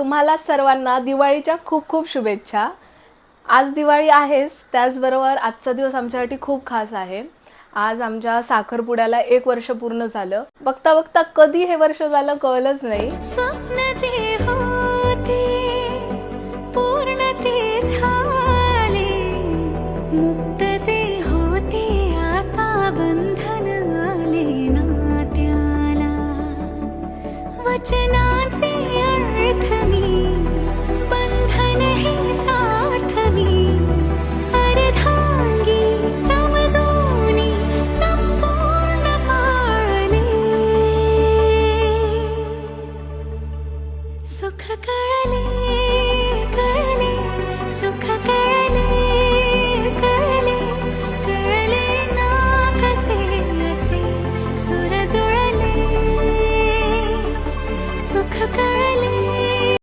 तुम्हाला सर्वांना दिवाळीच्या खूप खूप शुभेच्छा. आज दिवाळी आहेच त्याचबरोबर आजचा दिवस आमच्यासाठी खूप खास आहे. आज आमच्या साखरपुड्याला एक वर्ष पूर्ण झालं. बघता बघता कधी हे वर्ष झालं कळलंच नाही. स्वप्न सुख कळले कळले सुख कळले कळले कळले ना कसे असे सुर जुळले सुख कळले